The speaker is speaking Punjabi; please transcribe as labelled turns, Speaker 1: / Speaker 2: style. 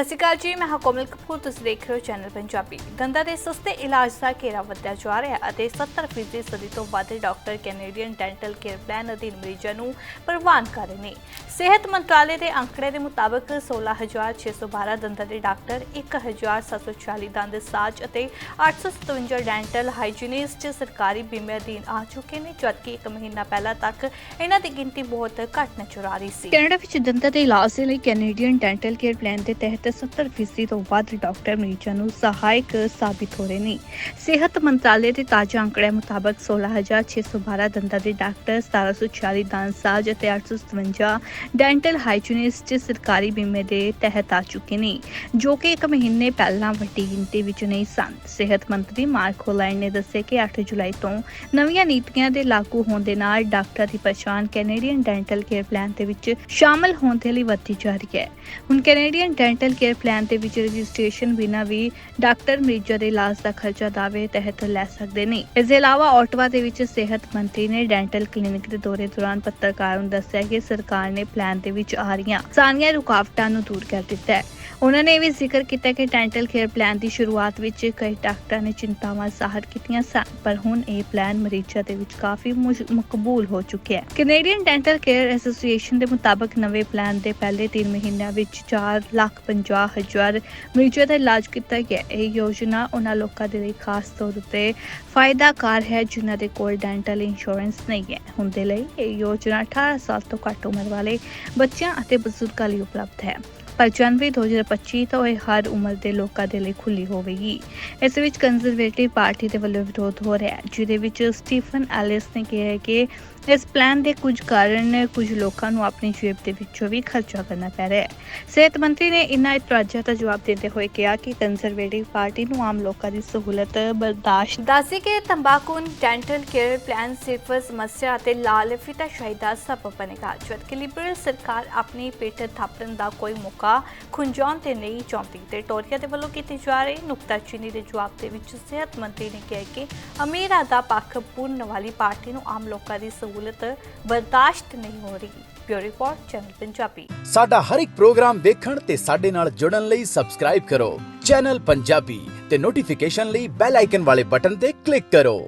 Speaker 1: ਸਤਿ ਸ਼੍ਰੀ ਅਕਾਲ ਜੀ, ਮੈਂ ਹਾਂ ਕੋਮਲ ਕਪੂਰ, ਤੁਸੀਂ ਦੇਖ ਰਹੇ ਹੋ ਚੈਨਲ ਪੰਜਾਬੀ। ਦੰਦਾਂ ਦੇ ਸਸਤੇ ਇਲਾਜ ਦਾ ਘੇਰਾ ਵਧਿਆ ਜਾ ਰਿਹਾ ਹੈ ਅਤੇ 70% ਸਦੀ ਤੋਂ ਵੱਧ doctor, Canadian dental care plan ਅਧੀਨ ਮਰੀਜ਼ਾਂ ਨੂੰ ਪ੍ਰਵਾਨ ਕਰ ਰਹੇ ਨੇ। ਸਿਹਤ ਮੰਤਰਾਲੇ ਦੇ ਅੰਕੜੇ ਦੇ ਮੁਤਾਬਕ 16612 ਦੰਦਾਂ ਦੇ ਡਾਕਟਰ 1740 ਦੰਦ ਸਾਜ ਅਤੇ 857 ਡੈਂਟਲ ਹਾਈਜੀਨਿਸਟ ਸਰਕਾਰੀ ਬੀਮੇ ਅਧੀਨ ਆ ਚੁੱਕੇ ਨੇ, ਜਦਕਿ ਇੱਕ ਮਹੀਨਾ ਪਹਿਲਾਂ ਤੱਕ ਇਹਨਾਂ ਦੀ ਗਿਣਤੀ ਬਹੁਤ ਘੱਟ ਨਜ਼ਰ ਆ ਰਹੀ ਸੀ। ਕੈਨੇਡਾ ਵਿੱਚ ਦੰਦਾਂ ਦੇ ਇਲਾਜ ਦੇ ਲਈ ਕੈਨੇਡੀਅਨ ਡੈਂਟਲ ਕੇਅਰ ਪਲਾਨ ਦੇ ਤਹਿਤ 70% ਤੋਂ ਵੱਧ ਡਾਕਟਰ ਮਰੀਜ਼ਾਂ ਨੂੰ ਸਹਾਇਕ ਸਾਬਿਤ ਹੋ ਰਹੇ ਨੇ। ਸਿਹਤ ਮੰਤਰਾਲੇ ਦੇ ਤਾਜ਼ਾ ਅੰਕੜਿਆਂ ਮੁਤਾਬਕ 16612 ਦੰਦਾਂ ਦੇ ਡਾਕਟਰ 1740 ਦੰਦ ਸਾਜ ਅਤੇ 857 ਡੈਂਟਲ ਹਾਈਜੀਨਿਸਟ ਸਰਕਾਰੀ ਬੀਮੇ ਦੇ ਤਹਿਤ ਆ ਚੁੱਕੇ ਨੇ, ਜੋ ਕਿ ਇੱਕ ਮਹੀਨੇ ਪਹਿਲਾਂ ਵੱਡੀ ਗਿਣਤੀ ਵਿੱਚ ਨਹੀਂ ਸਨ। ਸਿਹਤ ਮੰਤਰੀ ਮਾਰਕ ਹੋਲੈਂਡ ਨੇ ਦੱਸਿਆ ਕਿ 8 ਜੁਲਾਈ ਤੋਂ ਨਵੀਆਂ ਨੀਤੀਆਂ ਦੇ ਲਾਗੂ ਹੋਣ ਦੇ ਨਾਲ ਡਾਕਟਰਾਂ ਦੀ ਪਛਾਣ ਕੈਨੇਡੀਅਨ ਡੈਂਟਲ ਕੇਅਰ ਪਲਾਨ ਦੇ ਵਿੱਚ ਸ਼ਾਮਲ ਹੋਣ ਦੇ ਲਈ ਵਧਦੀ ਜਾ ਰਹੀ ਹੈ। ਹੁਣ ਕੈਨੇਡੀਅਨ ਡੈਂਟਲ ਕੇਅਰ ਪਲਾਨ ਦੇ ਵਿੱਚ ਰਜਿਸਟ੍ਰੇਸ਼ਨ ਬਿਨਾਂ ਵੀ ਡਾਕਟਰ ਮਰੀਜ਼ਾਂ ਦੇ ਇਲਾਜ ਦਾ ਖਰਚਾ ਦਾਅਵੇ ਤਹਿਤ ਲੈ ਸਕਦੇ ਨੇ। ਇਸ ਦੇ ਇਲਾਵਾ ਆਟਵਾ ਦੇ ਵਿੱਚ ਸਿਹਤ ਮੰਤਰੀ ਨੇ ਡੈਂਟਲ ਕਲੀਨਿਕ ਦੇ ਦੌਰੇ ਦੌਰਾਨ ਪੱਤਰਕਾਰਾਂ ਨੂੰ ਦੱਸਿਆ ਕਿ ਸਰਕਾਰ ਨੇ ਪਲਾਨ ਦੇ ਵਿੱਚ ਆ ਰਹੀਆਂ ਸਾਰੀਆਂ ਰੁਕਾਵਟਾਂ ਨੂੰ ਦੂਰ ਕਰ ਦਿੱਤਾ ਹੈ। ਉਹਨਾਂ ਨੇ ਇਹ ਵੀ ਜ਼ਿਕਰ ਕੀਤਾ ਕਿ ਡੈਂਟਲ ਕੇਅਰ ਪਲਾਨ ਦੀ ਸ਼ੁਰੂਆਤ ਵਿੱਚ ਕਈ ਡਾਕਟਰਾਂ ਨੇ ਚਿੰਤਾਵਾਂ ਜ਼ਾਹਰ ਕੀਤੀਆਂ ਸਨ, ਪਰ ਹੁਣ ਇਹ ਪਲਾਨ ਮਰੀਜ਼ਾਂ ਦੇ ਵਿੱਚ ਕਾਫੀ ਮਕਬੂਲ ਹੋ ਚੁੱਕਿਆ ਹੈ। ਕੈਨੇਡੀਅਨ ਡੈਂਟਲ ਕੇਅਰ ਐਸੋਸੀਏਸ਼ਨ ਦੇ ਮੁਤਾਬਕ ਨਵੇਂ ਪਲਾਨ ਦੇ ਪਹਿਲੇ 3 ਮਹੀਨਿਆਂ ਵਿੱਚ 4 ਲੱਖ 50 ਹਜ਼ਾਰ ਮਰੀਜ਼ਾਂ ਦਾ ਇਲਾਜ ਕੀਤਾ ਗਿਆ। ਇਹ ਯੋਜਨਾ ਉਹਨਾਂ ਲੋਕਾਂ ਦੇ ਲਈ ਖਾਸ ਤੌਰ ਉੱਤੇ ਫਾਇਦਾਕਾਰ ਹੈ, ਜਿਨ੍ਹਾਂ ਦੇ ਕੋਲ ਡੈਂਟਲ ਇੰਸ਼ੋਰੈਂਸ ਨਹੀਂ ਹੈ। ਹੁਣ ਦੇ ਲਈ ਇਹ ਯੋਜਨਾ 18 ਸਾਲ ਤੋਂ ਘੱਟ ਉਮਰ ਵਾਲੇ ਬੱਚਿਆਂ ਅਤੇ ਬਜ਼ੁਰਗਾਂ ਲਈ ਉਪਲਬਧ ਹੈ। ਪਰ ਜਨਵਰੀ 2025 ਤੋਂ ਇਹ ਹਰ ਉਮਰ ਦੇ ਲੋਕਾਂ ਦੇ ਲਈ ਖੁੱਲੀ ਹੋਵੇਗੀ। ਇਸ ਵਿੱਚ ਕੰਜ਼ਰਵੇਟਿਵ ਪਾਰਟੀ ਦੇ ਵੱਲੋਂ ਵਿਰੋਧ ਹੋ ਰਿਹਾ ਹੈ, ਜਿਹਦੇ ਵਿੱਚ ਸਟੀਫਨ ਐਲਿਸ ਨੇ ਕਿਹਾ ਕਿ ਇਸ ਪਲਾਨ ਦੇ ਕੁਝ ਕਾਰਨ ਕੁਝ ਲੋਕਾਂ ਨੂੰ ਆਪਣੀ ਜੇਬ ਦੇ ਵਿੱਚੋਂ ਵੀ ਖਰਚਾ ਕਰਨਾ ਪੈ ਰਿਹਾ ਹੈ। ਸਿਹਤ ਮੰਤਰੀ ਨੇ ਇਨ੍ਹਾਂ ਇਤਰਾਜ਼ਾਂ ਦਾ ਜਵਾਬ ਦਿੰਦੇ ਹੋਏ ਕਿਹਾ ਕਿ ਕੰਜ਼ਰਵੇਟਿਵ ਪਾਰਟੀ ਨੂੰ ਆਮ ਲੋਕਾਂ ਦੀ ਸਹੂਲਤ ਬਰਦਾਸ਼ਤ ਦੱਸੇ ਕਿ ਤੰਬਾਕੂ ਡੈਂਟਲ ਕੇਅਰ ਪਲਾਨ ਸਿਰਫ ਸਮੱਸਿਆ ਅਤੇ ਲਾਲ ਫਿਤਾਸ਼ਾਹੀ ਦਾ ਸਬਬ ਬਣੇਗਾ, ਜਦਕਿ ਲਿਬਰਲ ਸਰਕਾਰ ਆਪਣੀ ਪੇਟ ਥਾਪਣ ਦਾ ਕੋਈ ਮੌਕਾ ਖੁੰਝਾਉਣ ਤੇ ਨਹੀਂ ਚਾਹੁੰਦੀ। ਤੇ ਟੋਰੀਆ ਦੇ ਵੱਲੋਂ ਕੀਤੀ ਜਾ ਰਹੀ ਨੁਕਤਾਚੀਨੀ ਦੇ ਜਵਾਬ ਦੇ ਵਿੱਚ ਸਿਹਤ ਮੰਤਰੀ ਨੇ ਕਿਹਾ ਕਿ ਅਮੀਰਾਂ ਦਾ ਪੱਖ ਪੂਰਨ ਵਾਲੀ ਪਾਰਟੀ ਨੂੰ ਆਮ ਲੋਕਾਂ ਦੀ ਸਹੂਲਤ ਬਰਦਾਸ਼ਤ ਨਹੀਂ ਹੋ ਰਹੀ। Bureau report, channel Punjabi.
Speaker 2: ਸਾਡਾ ਹਰ ਇੱਕ ਪ੍ਰੋਗਰਾਮ ਦੇਖਣ ਤੇ ਸਾਡੇ ਨਾਲ ਜੁੜਨ ਲਈ ਸਬਸਕ੍ਰਾਈਬ ਕਰੋ। ਚੈਨਲ ਪੰਜਾਬੀ ਤੇ ਨੋਟੀਫਿਕੇਸ਼ਨ ਲਈ ਬੈਲ ਆਈਕਨ ਵਾਲੇ ਬਟਨ ਤੇ ਕਲਿੱਕ ਕਰੋ।